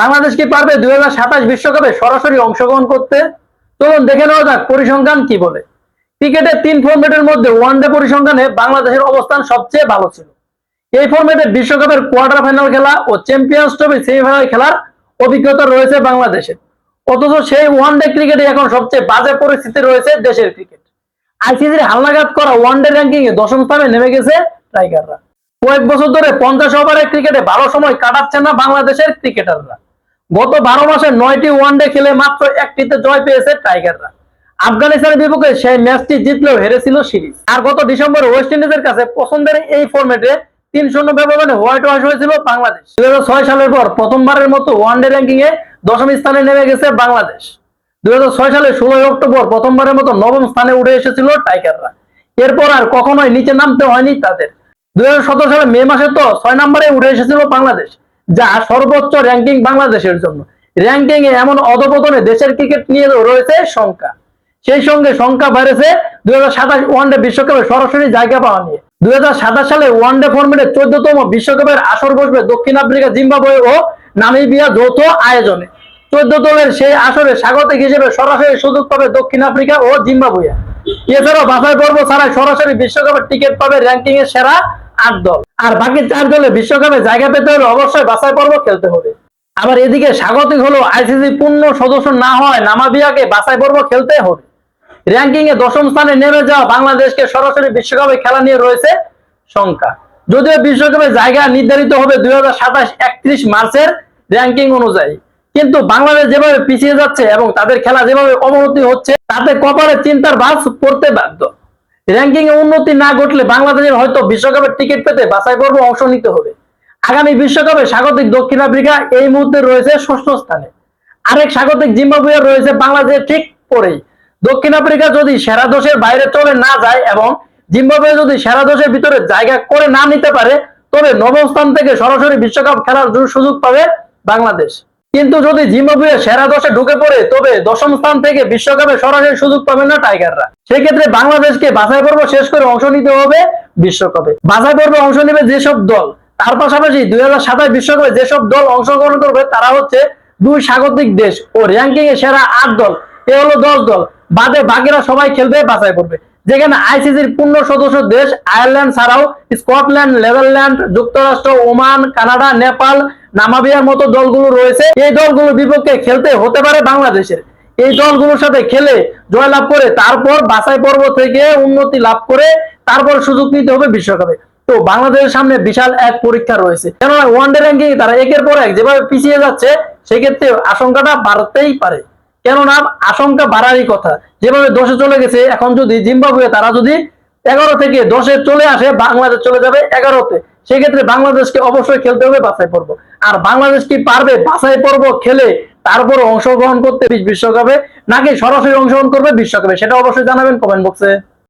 বাংলাদেশ কি পারবে? দুই বিশ্বকাপে সরাসরি অংশগ্রহণ করতে? চলুন দেখে নেওয়া যাক পরিসংখ্যান কি বলে। ক্রিকেটের তিন ফর্মেটের মধ্যে ওয়ানডে পরিসংখ্যানে বাংলাদেশের অবস্থান সবচেয়ে ভালো ছিল। এই ফর্মেটে বিশ্বকাপের কোয়ার্টার ফাইনাল খেলা ও চ্যাম্পিয়ন্স ট্রফি সেমিফাইনাল খেলার অভিজ্ঞতা রয়েছে বাংলাদেশের। অথচ সেই ওয়ানডে ক্রিকেটে এখন সবচেয়ে বাজে পরিস্থিতি রয়েছে দেশের ক্রিকেট আইসিসির হালনাগাদ করা ওয়ানডে র্যাঙ্কিং এ দশম স্থানে নেমে গেছে টাইগাররা কয়েক বছর ধরে পঞ্চাশ ওভারের ক্রিকেটে ভালো সময় কাটাচ্ছে না বাংলাদেশের ক্রিকেটাররা গত বারো মাসে নয়টি ওয়ানডে খেলে মাত্র একটিতে জয় পেয়েছে টাইগাররা আফগানিস্তানের বিপক্ষে সেই ম্যাচটি জিতলেও হেরেছিল সিরিজ। আর গত ডিসেম্বর ওয়েস্ট ইন্ডিজের কাছে পছন্দের এই ফরম্যাটে তিন শূন্য ব্যবধানে হোয়াইট ওয়াশ হয়েছিল বাংলাদেশ। দুই ছয় সালের পর প্রথমবারের মতো ওয়ানডে র্যাঙ্কিং এ দশম স্থানে নেমে গেছে বাংলাদেশ। দুই সালে ষোলোই অক্টোবর প্রথমবারের মতো নবম স্থানে উঠে এসেছিল টাইগাররা এরপর আর কখনোই নিচে নামতে হয়নি তাদের। দুই হাজার সতেরো সালে মে মাসে তো ছয় নম্বরে উঠে এসেছিল বাংলাদেশ, যা সর্বোচ্চ র্যাঙ্কিং বাংলাদেশের জন্য। র্যাঙ্কিং এ এমন অধপতনে দেশের ক্রিকেট নিয়ে রয়েছে শঙ্কা। সেই সঙ্গে শঙ্কা বেড়েছে দুই হাজার সাতাশ ওয়ানডে বিশ্বকাপে সরাসরি জায়গা পাওয়া নিয়ে। দুই হাজার সাতাশ সালে ওয়ানডে ফর্মেটে চোদ্দতম বিশ্বকাপের আসর বসবে দক্ষিণ আফ্রিকা, জিম্বাবুয়ে ও নামিবিয়া যৌথ আয়োজনে। চোদ্দ দলের সেই আসরে স্বাগতিক হিসেবে সরাসরি সুযোগ পাবে দক্ষিণ আফ্রিকা ও জিম্বাবুয়ে। এছাড়াও বাছাই পর্ব ছাড়াই সরাসরি বিশ্বকাপের টিকিট পাবে র্যাঙ্কিং এর সেরা আট দল। আর বাকি চার দলে বিশ্বকাপে জায়গা পেতে হলে অবশ্যই বাছাই পর্ব খেলতে হবে। আবার এদিকে স্বাগতিক হলো আইসিসি পূর্ণ সদস্য না হয় নামাবিয়াকে বাছাই পর্ব খেলতে হবে। র্যাঙ্কিং এ দশম স্থানে নেমে যাওয়া বাংলাদেশকে সরাসরি বিশ্বকাপে খেলা নিয়ে রয়েছে শঙ্কা। যদিও বিশ্বকাপে জায়গা নির্ধারিত হবে দুই হাজার সাতাশ একত্রিশ মার্চের র্যাঙ্কিং অনুযায়ী। কিন্তু বাংলাদেশ যেভাবে পিছিয়ে যাচ্ছে এবং তাদের খেলা যেভাবে অবনতি হচ্ছে, তাতে কপালে চিন্তার বাস পড়তে বাধ্য। র্যাঙ্কিং এ উন্নতি না ঘটলে বাংলাদেশের হয়তো বিশ্বকাপের টিকিট পেতে বাছাই পর্ব অংশ নিতে হবে। আগামী বিশ্বকাপে স্বাগতিক দক্ষিণ আফ্রিকা এই মুহূর্তে রয়েছে ষষ্ঠ স্থানে। আরেক স্বাগতিক জিম্বাবুয়ে রয়েছে বাংলাদেশের ঠিক পরেই। দক্ষিণ আফ্রিকা যদি সেরা দশের বাইরে চলে না যায় এবং জিম্বাবুয়ে যদি সেরা দশের ভিতরে জায়গা করে না নিতে পারে, তবে নবম স্থান থেকে সরাসরি বিশ্বকাপ খেলার সুযোগ পাবে বাংলাদেশ। কিন্তু যদি জিম্বাবুয়ে সেরা দশে ঢুকে পড়ে, তবে দশম স্থান থেকে বিশ্বকাপে সরাসরি সুযোগ পাবে না টাইগাররা। সেক্ষেত্রে বাংলাদেশকে বাছাই পর্ব শেষ করে অংশ নিতে হবে বিশ্বকাপে। বাছাই পর্বে অংশ নেবে যেসব দল, তার পাশাপাশি দুই হাজার সাতাশ বিশ্বকাপে যেসব দল অংশগ্রহণ করবে, তারা হচ্ছে দুই স্বাগতিক দেশ ও র্যাঙ্কিং এ সেরা আট দল। এ হলো দশ দল। বাদে বাকিরা সবাই খেলবে বাছাই করবে যেখানে আইসিসির পূর্ণ সদস্য দেশ আয়ারল্যান্ড ছাড়াও স্কটল্যান্ড, নেদারল্যান্ড, যুক্তরাষ্ট্র, ওমান, কানাডা, নেপাল নামাবিয়ার মতো দলগুলো রয়েছে, এই দলগুলোর বিপক্ষে খেলতে হতে পারে বাংলাদেশের। এই দলগুলোর সাথে খেলে জয়লাভ করে, তারপর বাছাই পর্ব থেকে উন্নতি লাভ করে তারপর সুযোগ নিতে হবে বিশ্বকাপে। তো বাংলাদেশের সামনে বিশাল এক পরীক্ষা রয়েছে। কেননা ওয়ানডে র্যাঙ্কিং তারা একের পর এক যেভাবে পিছিয়ে যাচ্ছে, সেক্ষেত্রে আশঙ্কাটা বাড়তেই পারে। কেননা আশঙ্কা বাড়ারই কথা। যেভাবে দশে চলে গেছে, এখন যদি জিম্বাবুয়ে তারা যদি এগারো থেকে দশে চলে আসে, বাংলাদেশ চলে যাবে এগারোতে। সেক্ষেত্রে বাংলাদেশকে অবশ্যই খেলতে হবে, বাছাই পর্ব। আর বাংলাদেশ কি পারবে বাছাই পর্ব খেলে তারপর অংশগ্রহণ করতে বিশ্বকাপে, নাকি সরাসরি অংশগ্রহণ করবে বিশ্বকাপে? সেটা অবশ্যই জানাবেন কমেন্ট বক্সে